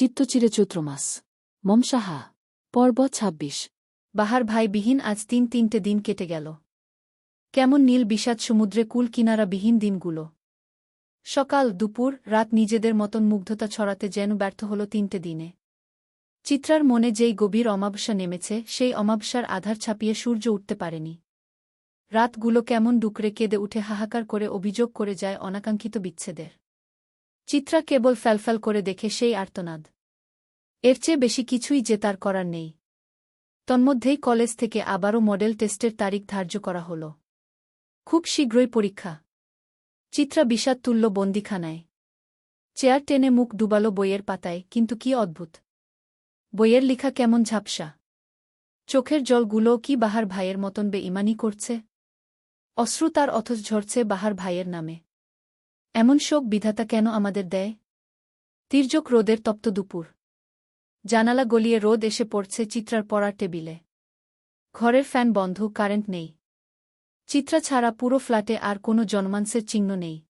চিত্তচিরে চৈত্র মাস মম পর্ব ছাব্বিশ। বাহার ভাই বিহীন আজ তিন তিনটে দিন কেটে গেল। কেমন নীল বিষাদ সমুদ্রে কুল কিনারা বিহীন দিনগুলো। সকাল, দুপুর, রাত নিজেদের মতন মুগ্ধতা ছড়াতে যেন ব্যর্থ হল তিনটে দিনে। চিত্রার মনে যেই গভীর অমাবস্যা নেমেছে, সেই অমাবস্যার আধার ছাপিয়ে সূর্য উঠতে পারেনি। রাতগুলো কেমন ডুকরে কেঁদে উঠে হাহাকার করে অভিযোগ করে যায় অনাকাঙ্ক্ষিত বিচ্ছেদের। চিত্রা কেবল ফ্যালফ্যাল করে দেখে সেই আর্তনাদ। এর চেয়ে বেশি কিছুই যে তার করার নেই। তন্মধ্যেই কলেজ থেকে আবারও মডেল টেস্টের তারিখ ধার্য করা হল। খুব শীঘ্রই পরীক্ষা। চিত্রা বিষাদ তুল্য বন্দিখানায়। চেয়ার টেনে মুখ ডুবাল বইয়ের পাতায়, কিন্তু কি অদ্ভুত। বইয়ের লিখা কেমন ঝাপসা। চোখের জলগুলো কি বাহার ভাইয়ের মতন বেইমানি করছে। অশ্রু তার অথচ ঝরছে বাহার ভাইয়ের নামে। এমন শোক বিধাতা কেন আমাদের দেয়? তির্যক রোদের তপ্ত দুপুর। জানালা গলিয়ে রোদ এসে পড়ছে চিত্রার পড়ার টেবিলে। ঘরের ফ্যান বন্ধ, কারেন্ট নেই। চিত্রা ছাড়া পুরো ফ্ল্যাটে আর কোনো জন্মাংসের চিহ্ন নেই।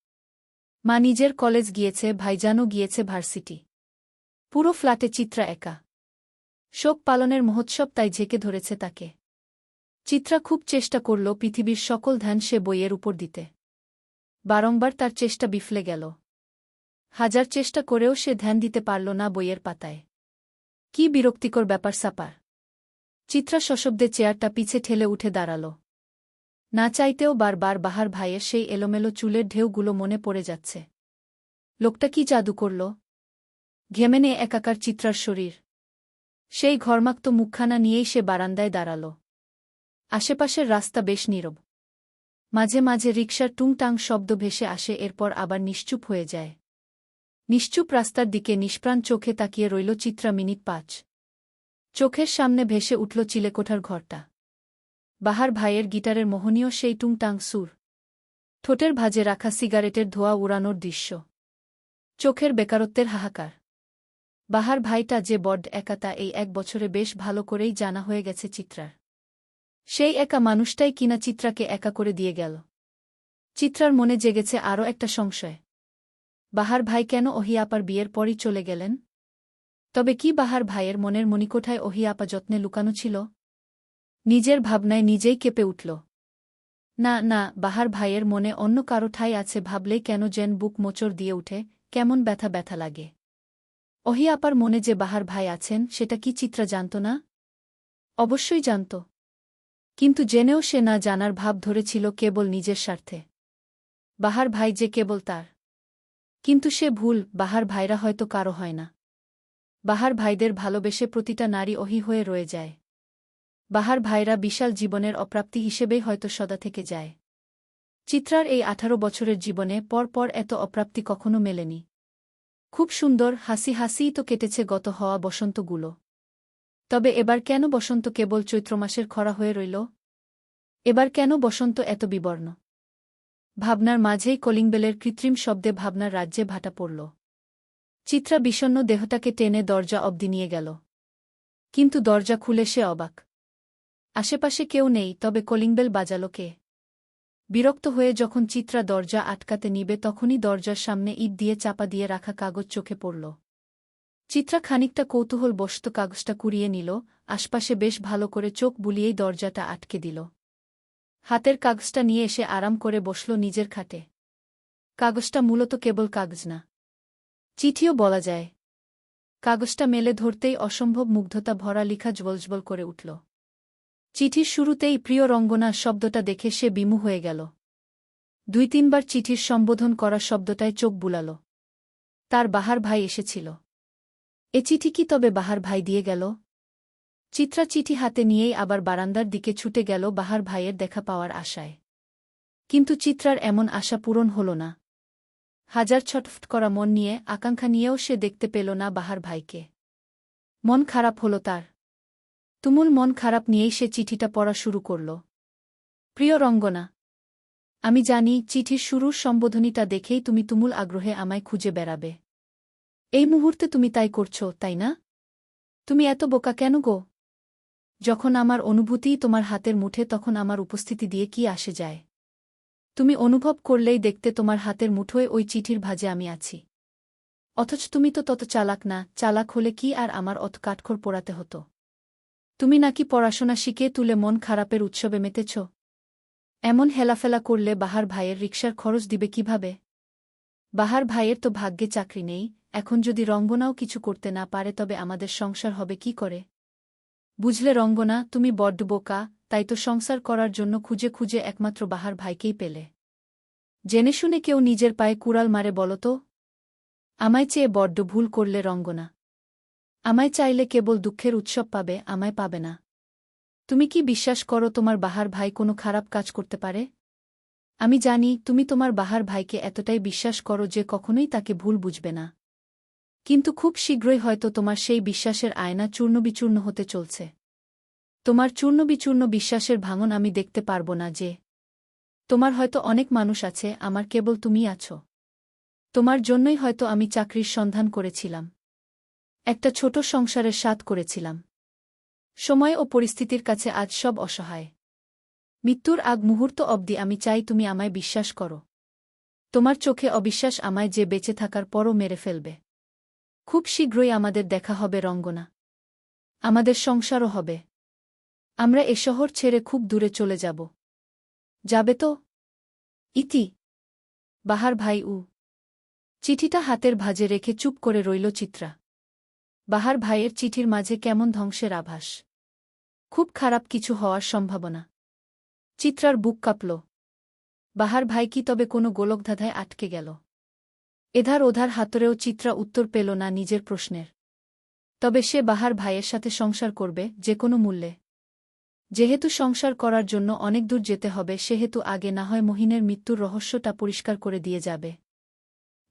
মা নিজের কলেজ গিয়েছে, ভাইজানও গিয়েছে ভার্সিটি। পুরো ফ্ল্যাটে চিত্রা একা। শোক পালনের মহোৎসব তাই ঝেঁকে ধরেছে তাকে। চিত্রা খুব চেষ্টা করল পৃথিবীর সকল ধ্যান সে বইয়ের উপর দিতে। বারংবার তার চেষ্টা বিফলে গেল। হাজার চেষ্টা করেও সে ধ্যান দিতে পারল না বইয়ের পাতায়। কি বিরক্তিকর ব্যাপার সাপার চিত্রা সশব্দে চেয়ারটা পিছে ঠেলে উঠে দাঁড়াল। না চাইতেও বারবার বাহার ভাইয়ের সেই এলোমেলো চুলের ঢেউগুলো মনে পড়ে যাচ্ছে। লোকটা কি জাদু করল? ঘেমে নে একাকার চিত্রার শরীর। সেই ঘরমাক্ত মুখখানা নিয়েই সে বারান্দায় দাঁড়াল। আশেপাশের রাস্তা বেশ নীরব। মাঝে মাঝে রিকশার টুংটাং শব্দ ভেসে আসে, এরপর আবার নিশ্চুপ হয়ে যায়। নিশ্চুপ রাস্তার দিকে নিষ্প্রাণ চোখে তাকিয়ে রইল চিত্রা মিনিট পাঁচ। চোখের সামনে ভেসে উঠল চিলেকোঠার ঘরটা। বাহার ভাইয়ের গিটারের মোহনীয় সেই টুংটাং সুর। ঠোঁটের ভাজে রাখা সিগারেটের ধোয়া উড়ানোর দৃশ্য। চোখের বেকারত্বের হাহাকার। বাহার ভাইটা যে বড্ড একাতা, এই এক বছরে বেশ ভালো করেই জানা হয়ে গেছে চিত্রার। সেই একা মানুষটাই কিনা চিত্রাকে একা করে দিয়ে গেল। চিত্রার মনে জেগেছে আরও একটা সংশয়। বাহার ভাই কেন ওহিয়াপার বিয়ের পরই চলে গেলেন? তবে কি বাহার ভাইয়ের মনের মণিকোঠায় ওহিয়াপা যত্নে লুকানো ছিল? নিজের ভাবনায় নিজেই কেঁপে উঠল। না না, বাহার ভাইয়ের মনে অন্য কারও ঠাই আছে ভাবলেই কেন যেন বুক মোচড় দিয়ে উঠে, কেমন ব্যথা ব্যথা লাগে। ওহিয়াপার মনে যে বাহার ভাই আছেন, সেটা কি চিত্রা জানত না? অবশ্যই জানত। কিন্তু জেনেও সে না জানার ভাব ধরেছিল কেবল নিজের স্বার্থে। বাহার ভাই যে কেবল তার। কিন্তু সে ভুল, বাহার ভাইরা হয়তো কারও হয় না। বাহার ভাইদের ভালোবেসে প্রতিটা নারী অহি হয়ে রয়ে যায়। বাহার ভাইরা বিশাল জীবনের অপ্রাপ্তি হিসেবেই হয়তো সদা থেকে যায়। চিত্রার এই আঠারো বছরের জীবনে পরপর এত অপ্রাপ্তি কখনো মেলেনি। খুব সুন্দর, হাসি হাসিই তো কেটেছে গত হওয়া বসন্তগুলো। তবে এবার কেন বসন্ত কেবল চৈত্র মাসের খরা হয়ে রইল? এবার কেন বসন্ত এত বিবর্ণ? ভাবনার মাঝেই কলিংবেলের কৃত্রিম শব্দে ভাবনার রাজ্যে ভাটা পড়ল। চিত্রা বিষণ্ন দেহটাকে টেনে দরজা অবধি নিয়ে গেল। কিন্তু দরজা খুলে সে অবাক। আশেপাশে কেউ নেই, তবে কলিংবেল বাজালো কে? বিরক্ত হয়ে যখন চিত্রা দরজা আটকাতে নিবে, তখনই দরজার সামনে ইট দিয়ে চাপা দিয়ে রাখা কাগজ চোখে পড়ল। চিত্রা খানিকটা কৌতূহল বসত কাগজটা কুড়িয়ে নিল, আশপাশে বেশ ভালো করে চোখ বুলিয়েই দরজাটা আটকে দিল। হাতের কাগজটা নিয়ে এসে আরাম করে বসল নিজের খাটে। কাগজটা মূলত কেবল কাগজ না। চিঠিও বলা যায়। কাগজটা মেলে ধরতেই অসম্ভব মুগ্ধতা ভরা লিখা জ্বলজ্বল করে উঠল। চিঠির শুরুতেই প্রিয় রঙ্গনা শব্দটা দেখে সে বিমু হয়ে গেল। দুই তিনবার চিঠির সম্বোধন করা শব্দটায় চোখ বুলাল। তার বাহার ভাই এসেছিল। এ চিঠি কি তবে বাহার ভাই দিয়ে গেল? চিত্রা চিঠি হাতে নিয়েই আবার বারান্দার দিকে ছুটে গেল বাহার ভাইয়ের দেখা পাওয়ার আশায়। কিন্তু চিত্রার এমন আশা পূরণ হল না। হাজার ছটফট করা মন নিয়ে আকাঙ্ক্ষা নিয়েও সে দেখতে পেল না বাহার ভাইকে। মন খারাপ হল তার। তুমুল মন খারাপ নিয়েই সে চিঠিটা পড়া শুরু করল। প্রিয় রঙ্গনা, আমি জানি চিঠির শুরুর সম্বোধনীটা দেখেই তুমি তুমুল আগ্রহে আমায় খুঁজে বেড়াবে। এই মুহূর্তে তুমি তাই করছ, তাই না? তুমি এত বোকা কেন গো? যখন আমার অনুভূতিই তোমার হাতের মুঠে, তখন আমার উপস্থিতি দিয়ে কি আসে যায়? তুমি অনুভব করলেই দেখতে তোমার হাতের মুঠোয় ওই চিঠির ভাজে আমি আছি। অথচ তুমি তো তত চালাক না, চালাক হলে কি আর আমার অত কাঠখড় পোড়াতে হতো? তুমি নাকি পড়াশোনা শিখে তুলে মন খারাপের উৎসবে মেতেছ? এমন হেলাফেলা করলে বাহার ভাইয়ের রিক্সার খরচ দিবে কীভাবে? বাহার ভাইয়ের তো ভাগ্যে চাকরি নেই এখন যদি রঙ্গনাও কিছু করতে না পারে তবে আমাদের সংসার হবে কি করে? বুঝলে রঙ্গনা, তুমি বড্ড বোকা, তাই তো সংসার করার জন্য খুঁজে খুঁজে একমাত্র বাহার ভাইকেই পেলে। জেনে শুনে কেউ নিজের পায়ে কুড়াল মারে বলো তো? আমায় চেয়ে বড্ড ভুল করলে রঙ্গনা। আমায় চাইলে কেবল দুঃখের উৎসব পাবে, আমায় পাবে না। তুমি কি বিশ্বাস করো তোমার বাহার ভাই কোনো খারাপ কাজ করতে পারে? আমি জানি তুমি তোমার বাহার ভাইকে এতটাই বিশ্বাস করো যে কখনোই তাকে ভুল বুঝবে না। কিন্তু খুব শীঘ্রই হয়তো তোমার সেই বিশ্বাসের আয়না চূর্ণবিচূর্ণ হতে চলছে। তোমার চূর্ণবিচূর্ণ বিশ্বাসের ভাঙন আমি দেখতে পারব না যে, তোমার হয়তো অনেক মানুষ আছে, আমার কেবল তুমি আছো। তোমার জন্যই হয়তো আমি চাকরির সন্ধান করেছিলাম। একটা ছোট সংসারের স্বাদ করেছিলাম। সময় ও পরিস্থিতির কাছে আজ সব অসহায়। মৃত্যুর আগ মুহূর্ত অবধি আমি চাই তুমি আমায় বিশ্বাস করো। তোমার চোখে অবিশ্বাস আমায় যে বেঁচে থাকার পরও মেরে ফেলবে। খুব শীঘ্রই আমাদের দেখা হবে রঙ্গনা। আমাদের সংসারও হবে। আমরা এ শহর ছেড়ে খুব দূরে চলে যাব। যাবে তো? ইতি। বাহার ভাই উ। চিঠিটা হাতের ভাজে রেখে চুপ করে রইল চিত্রা। বাহার ভাইয়ের চিঠির মাঝে কেমন ধ্বংসের আভাস। খুব খারাপ কিছু হওয়ার সম্ভাবনা। চিত্রার বুক কাঁপল। বাহার ভাই কি তবে কোনো গোলকধাঁধায় আটকে গেল। এধার ওধার হাতরেও চিত্রা উত্তর পেল না নিজের প্রশ্নের। তবে সে বাহার ভাইয়ের সাথে সংসার করবে, যে কোনো মূল্যে। যেহেতু সংসার করার জন্য অনেক দূর যেতে হবে, সেহেতু আগে না হয় মহিনের মৃত্যুর রহস্যটা পরিষ্কার করে দিয়ে যাবে।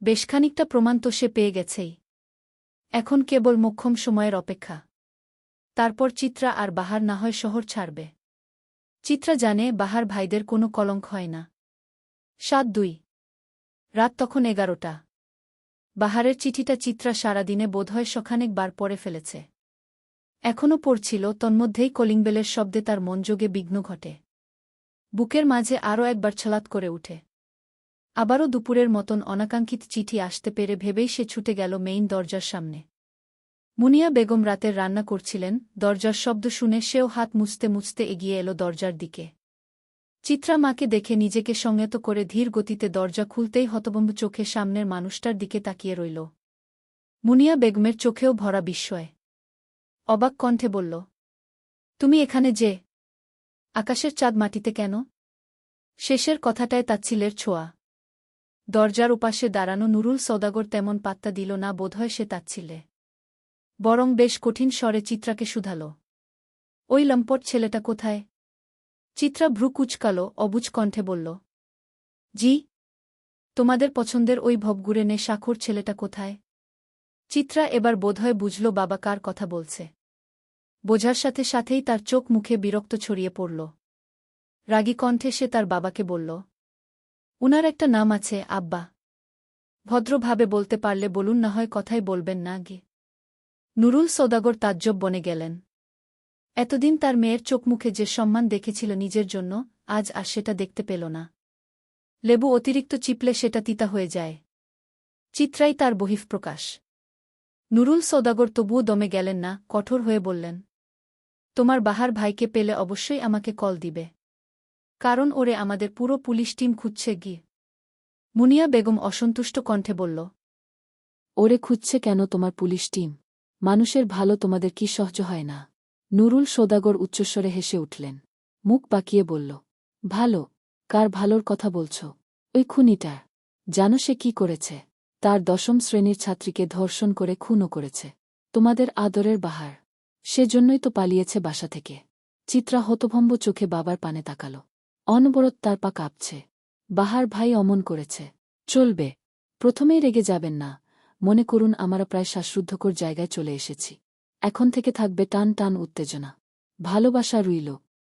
বেশ খানিকটা প্রমাণ তো সে পেয়ে গেছেই। এখন কেবল মোক্ষম সময়ের অপেক্ষা। তারপর চিত্রা আর বাহার না হয় শহর ছাড়বে। চিত্রা জানে বাহার ভাইদের কোনো কলঙ্ক হয় না। সাত দুই। রাত তখন এগারোটা। বাহারের চিঠিটা চিত্রা সারাদিনে বোধহয় সখানেক বার পড়ে ফেলেছে। এখনও পড়ছিল, তন্মধ্যেই কলিংবেলের শব্দে তার মনযোগে বিঘ্ন ঘটে। বুকের মাঝে আরও একবার ছলাৎ করে উঠে। আবারও দুপুরের মতন অনাকাঙ্ক্ষিত চিঠি আসতে পেরে ভেবেই সে ছুটে গেল মেইন দরজার সামনে। মুনিয়া বেগম রাতের রান্না করছিলেন, দরজার শব্দ শুনে সেও হাত মুছতে মুছতে এগিয়ে এলো দরজার দিকে। চিত্রা মাকে দেখে নিজেকে সংযত করে ধীর গতিতে দরজা খুলতেই হতবম্ব চোখে সামনের মানুষটার দিকে তাকিয়ে রইল। মুনিয়া বেগমের চোখেও ভরা বিস্ময়। অবাক কণ্ঠে বলল, তুমি এখানে যে? আকাশের চাঁদ মাটিতে কেন? শেষের কথাটায় তাচ্ছিলের ছোঁয়া। দরজার উপাসে দাঁড়ানো নুরুল সৌদাগর তেমন পাত্তা দিল না বোধহয় সে তাচ্ছিলে বরং বেশ কঠিন স্বরে চিত্রাকে শুধাল, ওই লম্পট ছেলেটা কোথায়? চিত্রা ভ্রু কুচকাল, অবুজ কণ্ঠে বলল, জি, তোমাদের পছন্দের ওই ভবগুড়ে নে সাখর ছেলেটা কোথায়? চিত্রা এবার বোধহয় বুঝল বাবা কার কথা বলছে। বোঝার সাথে সাথেই তার চোখ মুখে বিরক্ত ছড়িয়ে পড়ল। রাগী কণ্ঠে সে তার বাবাকে বলল, উনার একটা নাম আছে, আব্বা। ভদ্রভাবে বলতে পারলে বলুন, না হয় কথাই বলবেন না গে নুরুল সৌদাগর তাজ্জব বনে গেলেন। এতদিন তার মেয়ের চোখ মুখে যে সম্মান দেখেছিল নিজের জন্য, আজ আর সেটা দেখতে পেল না। লেবু অতিরিক্ত চিপলে সেটা তিতা হয়ে যায়। চিত্রাই তার বহিঃপ্রকাশ। নুরুল সৌদাগর তবুও দমে গেলেন না, কঠোর হয়ে বললেন, তোমার বাহার ভাইকে পেলে অবশ্যই আমাকে কল দিবে। কারণ ওরে আমাদের পুরো পুলিশ টিম খুঁজছে গিয়ে। মুনিয়া বেগম অসন্তুষ্ট কণ্ঠে বলল, ওরে খুঁজছে কেন তোমার পুলিশ টিম? মানুষের ভালো তোমাদের কি সহ্য হয় না? নুরুল সোদাগর উচ্চস্বরে হেসে উঠলেন। মুখ বাকিয়ে বলল, ভালো, কার ভালোর কথা বলছ? ওই খুনিটা জানো সে কি করেছে? তার দশম শ্রেণির ছাত্রীকে ধর্ষণ করে খুনও করেছে। তোমাদের আদরের বাহার। সেজন্যই তো পালিয়েছে বাসা থেকে। চিত্রা হতভম্ব চোখে বাবার পানে তাকাল। অনবরত তার পা কাঁপছে। বাহার ভাই অমন করেছে। চলবে। প্রথমেই রেগে যাবেন না। মনে করুন, আমরা প্রায় শ্বাসরুদ্ধকর জায়গায় চলে এসেছি। এখন থেকে থাকবে টান টান উত্তেজনা। ভালোবাসা রইল।